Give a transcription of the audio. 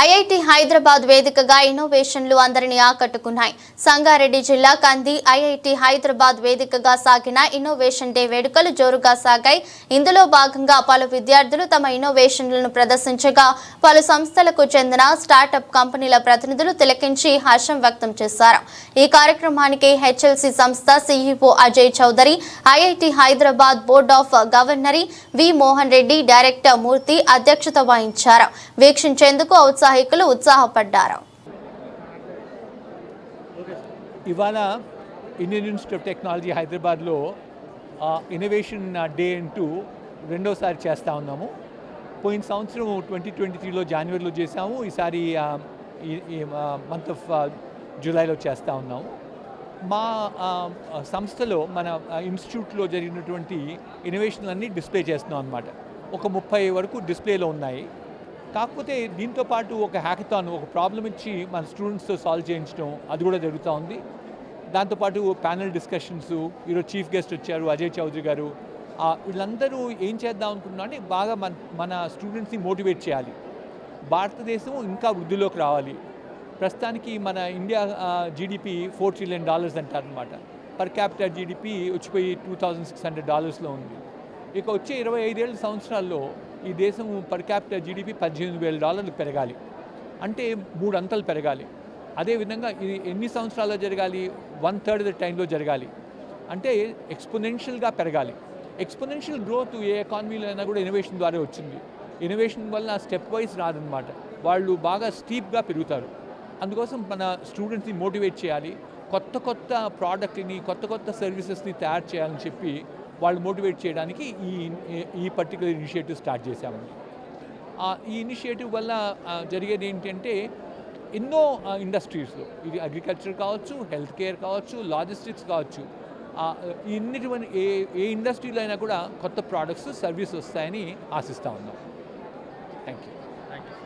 IIT Hyderabad వేదికగా ఇన్నోవేషన్లు అందరినీ ఆకట్టుకున్నాయి. సంగారెడ్డి జిల్లా కంది ఐఐటి హైదరాబాద్ వేదికగా సాగిన ఇన్నోవేషన్ డే వేడుకలు జోరుగా సాగాయి. ఇందులో భాగంగా పలు విద్యార్థులు తమ ఇన్నోవేషన్లను ప్రదర్శించగా పలు సంస్థలకు చెందిన స్టార్టప్ కంపెనీల ప్రతినిధులు తిలకించి హర్షం వ్యక్తం చేశారు. ఈ కార్యక్రమానికి హెచ్ఎల్సి సంస్థ CEO Ajay Chaudhary IIT Hyderabad board of governors V Mohan Reddy director Murthy అధ్యక్షత వహించారు. వీక్షించేందుకు ఉత్సాహికులు ఉత్సాహపడ్డారు. ఇవాళ ఇండియన్ ఇన్స్టిట్యూట్ ఆఫ్ టెక్నాలజీ హైదరాబాద్లో ఇన్నోవేషన్ డే అంటూ రెండోసారి చేస్తూ ఉన్నాము. పోయిన సంవత్సరం ట్వంటీ ట్వంటీ త్రీలో జనవరిలో చేసాము ఈసారి మంత్ ఆఫ్ జూలైలో చేస్తూ ఉన్నాము. మా సంస్థలో మన ఇన్స్టిట్యూట్లో జరిగినటువంటి ఇన్నోవేషన్లన్నీ డిస్ప్లే చేస్తున్నాం అనమాట ఒక ముప్పై వరకు డిస్ప్లేలో ఉన్నాయి. కాకపోతే దీంతో పాటు ఒక హ్యాకథాన్ ఒక ప్రాబ్లం ఇచ్చి మన స్టూడెంట్స్తో సాల్వ్ చేయించడం అది కూడా జరుగుతూ ఉంది. దాంతోపాటు ప్యానల్ డిస్కషన్స్ ఈరోజు చీఫ్ గెస్ట్ వచ్చారు అజయ్ చౌదరి గారు. వీళ్ళందరూ ఏం చేద్దాం అనుకుంటున్నా అంటే బాగా మన మన స్టూడెంట్స్ని మోటివేట్ చేయాలి. భారతదేశం ఇంకా వృద్ధిలోకి రావాలి. ప్రస్తుతానికి మన India GDP four trillion dollars అంటారనమాట పర్ క్యాపిటల్ జీడిపి వచ్చిపోయి టూ థౌజండ్ సిక్స్ హండ్రెడ్ డాలర్స్లో ఉంది. ఇక వచ్చే ఇరవై ఐదేళ్ళ సంవత్సరాల్లో ఈ దేశం పర్ క్యాపిటల్ జీడిపి పద్దెనిమిది వేల డాలర్లు పెరగాలి. అంటే మూడు అంతలు పెరగాలి. అదేవిధంగా ఇది ఎన్ని సంవత్సరాల్లో జరగాలి? వన్ థర్డ్ ద టైంలో జరగాలి. అంటే ఎక్స్పోనెన్షియల్గా పెరగాలి. ఎక్స్పోనెన్షియల్ గ్రోత్ ఏ ఎకానమీలో అయినా కూడా ఇన్నోవేషన్ ద్వారా వచ్చింది. ఇన్నోవేషన్ వల్ల స్టెప్ వైజ్ రాదనమాట వాళ్ళు బాగా స్టీప్గా పెరుగుతారు. అందుకోసం మన స్టూడెంట్స్ని మోటివేట్ చేయాలి. కొత్త కొత్త ప్రోడక్ట్ని కొత్త కొత్త సర్వీసెస్ని తయారు చేయాలని చెప్పి వాళ్ళు మోటివేట్ చేయడానికి ఈ ఈ పర్టికులర్ ఇనిషియేటివ్ స్టార్ట్ చేశామండి ఈ ఇనిషియేటివ్ వల్ల జరిగేది ఏంటంటే ఎన్నో ఇండస్ట్రీస్లో ఇది అగ్రికల్చర్ కావచ్చు హెల్త్ కేర్ కావచ్చు లాజిస్టిక్స్ కావచ్చు ఆ, ఇన్నిటువంటి ఏ ఏ ఇండస్ట్రీలో అయినా కూడా కొత్త ప్రోడక్ట్స్ సర్వీస్ వస్తాయని ఆశిస్తూ ఉన్నాం. Thank you